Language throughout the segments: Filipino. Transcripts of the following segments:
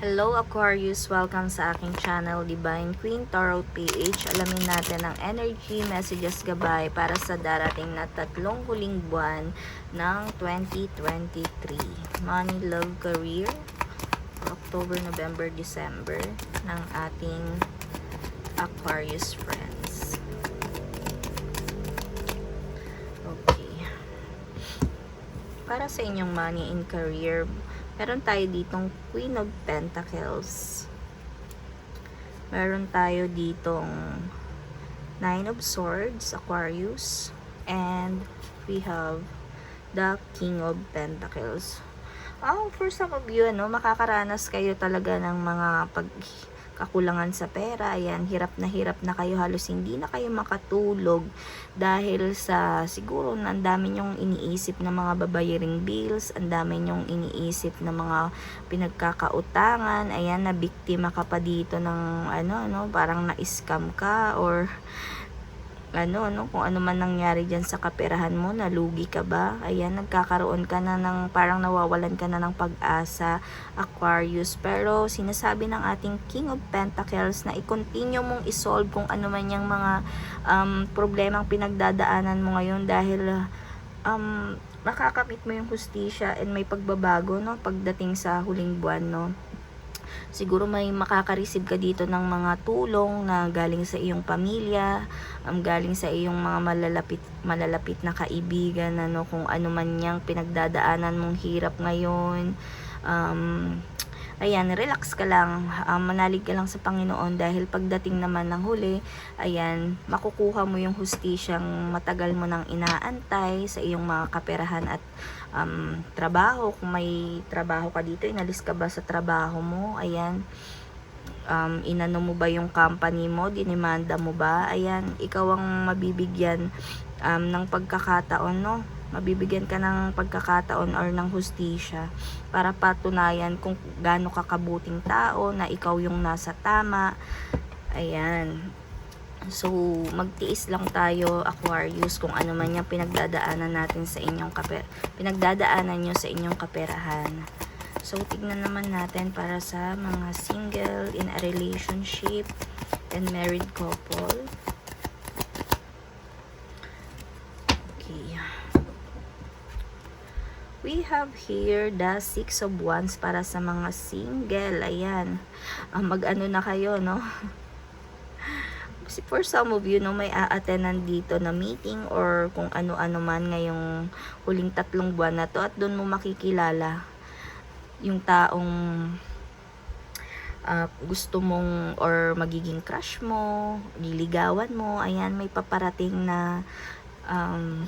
Hello Aquarius! Welcome sa aking channel Divine Queen Tarot PH. Alamin natin ang energy messages gabay para sa darating na tatlong huling buwan ng 2023. Money, Love, Career, October, November, December ng ating Aquarius friends. Okay. Para sa inyong money and career, meron tayo ditong Queen of Pentacles. Meron tayo ditong Nine of Swords, Aquarius. And we have the King of Pentacles. Oh, for some of you, ano, makakaranas kayo talaga ng mga pag kakulangan sa pera. Ayan, hirap na hirap na kayo. Halos hindi na kayo makatulog dahil sa siguro ang dami nyong iniisip na mga babayaring bills, ang dami nyong iniisip na mga pinagkakautangan. Ayan, na biktima ka pa dito ng ano, ano, parang na-scam ka or ano, ano, kung ano man nangyari dyan sa kaperahan mo, nalugi ka ba? Ayan, nagkakaroon ka na ng, parang nawawalan ka na ng pag-asa, Aquarius. Pero, sinasabi ng ating King of Pentacles na i-continue mong isolve kung ano man yung mga um, problemang pinagdadaanan mo ngayon dahil um, makakamit mo yung hustisya and may pagbabago, no? Pagdating sa huling buwan, no? Siguro may makaka-receive ka dito ng mga tulong na galing sa iyong pamilya, um, galing sa iyong mga malalapit malalapit na kaibigan ano kung ano man yang pinagdadaanan mong hirap ngayon. Um, ayan, relax ka lang, um, manalig ka lang sa Panginoon dahil pagdating naman ng huli, ayan, makukuha mo yung hustisyang matagal mo nang inaantay sa iyong mga kaperahan at um, trabaho. Kung may trabaho ka dito, inalis ka ba sa trabaho mo? Ayan, um, inano mo ba yung company mo, dinimanda mo ba, ayan, ikaw ang mabibigyan um, ng pagkakataon, no? Mabibigyan ka ng pagkakataon or ng hustisya para patunayan kung gaano ka kabuting tao, na ikaw yung nasa tama. Ayan. So, magtiis lang tayo, Aquarius, kung ano man yung pinagdadaanan natin sa inyong kaper pinagdadaanan nyo sa inyong kaperahan. So, tignan naman natin para sa mga single, in a relationship, and married couple. Okay. We have here the Six of Wands para sa mga single. Ayan. Ah, mag-ano na kayo, no? Kasi for some of you, no, may a-attendan dito na meeting or kung ano-ano man ngayong huling tatlong buwan na to at doon mo makikilala yung taong ah, gusto mong or magiging crush mo, liligawan mo, ayan, may paparating na um,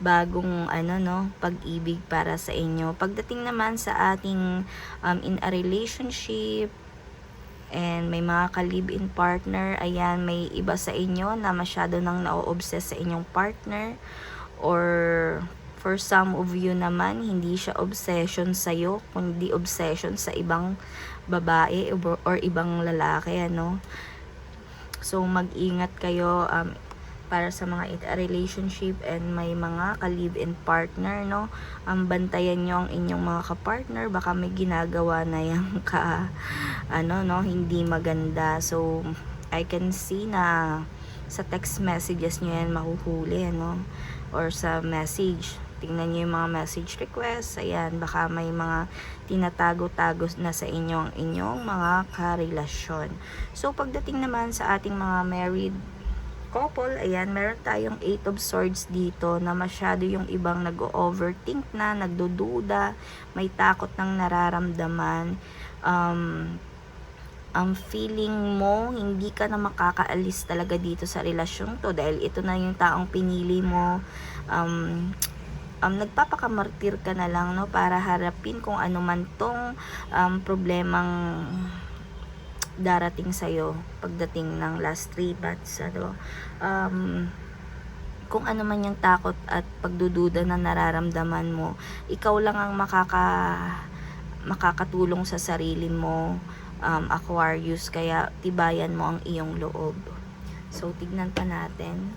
bagong ano no pag-ibig para sa inyo. Pagdating naman sa ating um, in a relationship and may mga ka-live-in partner ayan may iba sa inyo na masyado nang na-obsess sa inyong partner or for some of you naman hindi siya obsession sa iyo kundi obsession sa ibang babae or ibang lalaki ano. So mag-ingat kayo um, para sa mga relationship and may mga ka-live-in partner, no? Ang bantayan nyo ang inyong mga ka-partner, baka may ginagawa na yung ka, ano, no? Hindi maganda. So, I can see na sa text messages nyo yan mahuhuli, no? Or sa message. Tingnan nyo yung mga message requests. Ayan, baka may mga tinatago-tago na sa inyo ang inyong mga karelasyon. So, pagdating naman sa ating mga married couple, ayan, meron tayong eight of swords dito na masyado yung ibang nag-overthink na, nagdududa, may takot ng nararamdaman. Um, ang feeling mo, hindi ka na makakaalis talaga dito sa relasyon to dahil ito na yung taong pinili mo. Um, um, nagpapakamartir ka na lang no para harapin kung ano man tong um, problemang darating sa'yo pagdating ng last three bats ano? Um, kung ano man yung takot at pagdududa na nararamdaman mo ikaw lang ang makaka makakatulong sa sarili mo um, Aquarius kaya tibayan mo ang iyong loob. So tignan pa natin.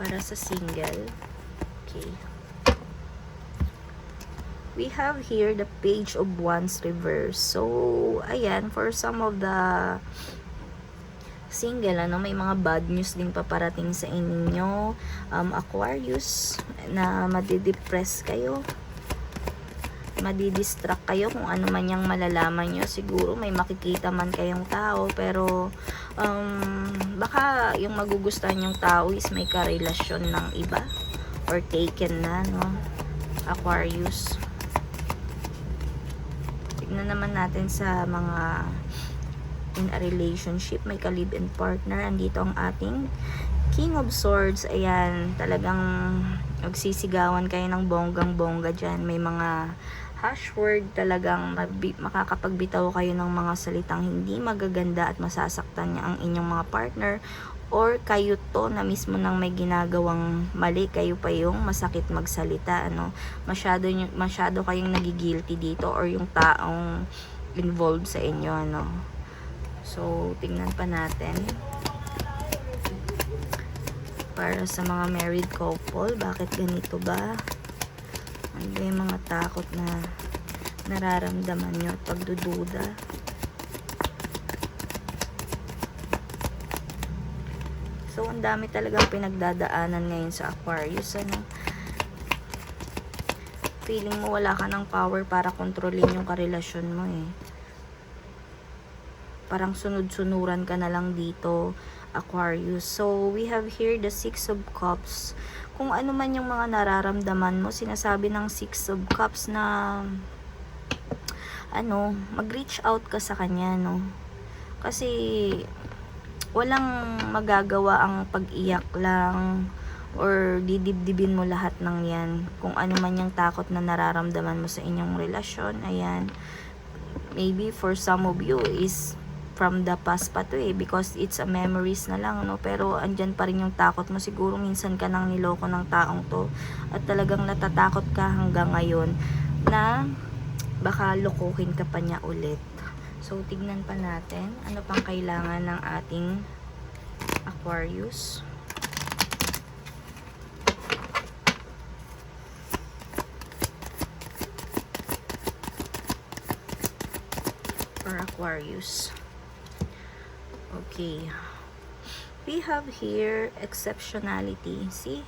Para sa single. Okay. We have here the page of wands reverse. So, ayan, for some of the single, ano, may mga bad news din paparating sa inyo. Um, Aquarius, na madidepress kayo. Madidistract kayo kung ano man yung malalaman nyo. Siguro may makikita man kayong tao, pero um, baka yung magugustuhan yung tao is may karelasyon ng iba or taken na, no? Aquarius. Tignan naman natin sa mga in a relationship, may ka-live-in partner. Andito ang ating King of Swords. Ayan, talagang magsisigawan kayo ng bonggang-bongga dyan. May mga hash word talagang makakapagbitaw kayo ng mga salitang hindi magaganda at masasaktan niya ang inyong mga partner or kayo to na mismo nang may ginagawang mali kayo pa yung masakit magsalita ano? Masyado masyado kayong nagigilty dito or yung taong involved sa inyo ano? So tingnan pa natin. Para sa mga married couple bakit ganito ba? Ano yung mga takot na nararamdaman nyo at pagdududa So, ang dami talagang pinagdadaanan ngayon sa Aquarius, ano. Feeling mo wala ka ng power para kontrolin yung karelasyon mo, eh. Parang sunod-sunuran ka na lang dito, Aquarius. So, we have here the Six of Cups. Kung ano man yung mga nararamdaman mo, sinasabi ng Six of Cups na ano, mag-reach out ka sa kanya, no? Kasi, walang magagawa ang pag-iyak lang or didibdibin mo lahat ng yan. Kung ano man yung takot na nararamdaman mo sa inyong relasyon, ayan. Maybe for some of you is from the past pa to eh because it's a memories na lang no pero andyan pa rin yung takot mo siguro minsan ka nang niloko ng taong to at talagang natatakot ka hanggang ngayon na baka lokohin ka pa niya ulit So, tignan pa natin ano pang kailangan ng ating Aquarius. For Aquarius. Okay. We have here exceptionality. See?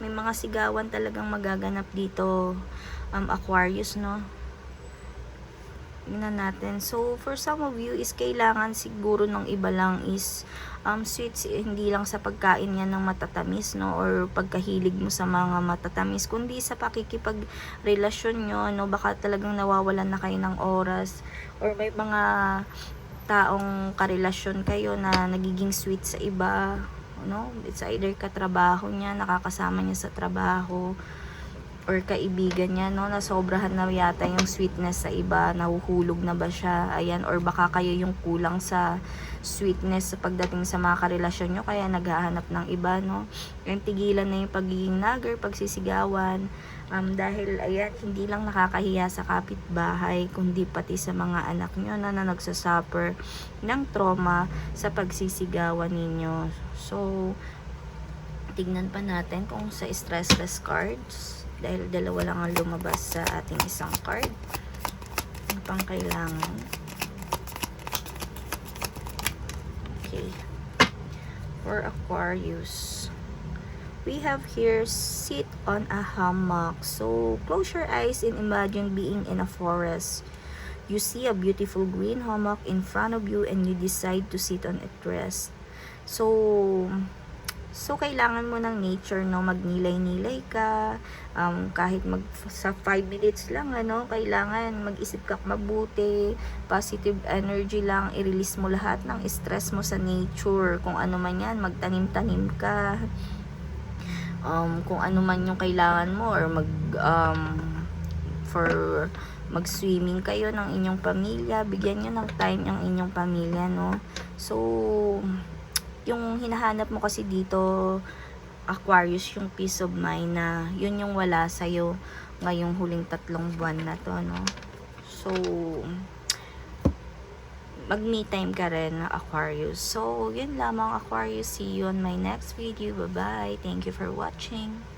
May mga sigawan talagang magaganap dito um, Aquarius, no? Tingnan natin. So, for some of you is kailangan siguro ng iba lang is um, sweets, hindi lang sa pagkain yan ng matatamis, no? Or pagkahilig mo sa mga matatamis, kundi sa pakikipagrelasyon nyo, no? Baka talagang nawawalan na kayo ng oras. Or may mga taong karelasyon kayo na nagiging sweet sa iba, no? It's either katrabaho niya, nakakasama niya sa trabaho, or kaibigan niya, no, na sobrahan na yata yung sweetness sa iba, nahuhulog na ba siya, ayan, or baka kayo yung kulang sa sweetness sa pagdating sa mga karelasyon nyo, kaya naghahanap ng iba, no, yung tigilan na yung pagiging nagger, pagsisigawan, um, dahil, ayan, hindi lang nakakahiya sa kapitbahay, kundi pati sa mga anak nyo, na, na nagsasuffer ng trauma sa pagsisigawan ninyo, so, tignan pa natin kung sa stressless cards dahil dalawa lang ang lumabas sa ating isang card. Ang pang kailangan? Okay. For Aquarius. We have here sit on a hammock. So close your eyes and imagine being in a forest. You see a beautiful green hammock in front of you and you decide to sit on it rest. So So, kailangan mo ng nature, no? Magnilay-nilay ka. Um, kahit mag, sa 5 minutes lang, ano? Kailangan mag-isip ka mabuti. Positive energy lang. I-release mo lahat ng stress mo sa nature. Kung ano man yan, magtanim-tanim ka. Um, kung ano man yung kailangan mo or mag, um, for mag-swimming kayo ng inyong pamilya. Bigyan nyo ng time yung inyong pamilya, no? So, yung hinahanap mo kasi dito Aquarius yung peace of mind na yun yung wala sa'yo ngayong huling tatlong buwan na to no? So mag me time ka rin Aquarius. So yun lamang Aquarius. See you on my next video. Bye bye thank you for watching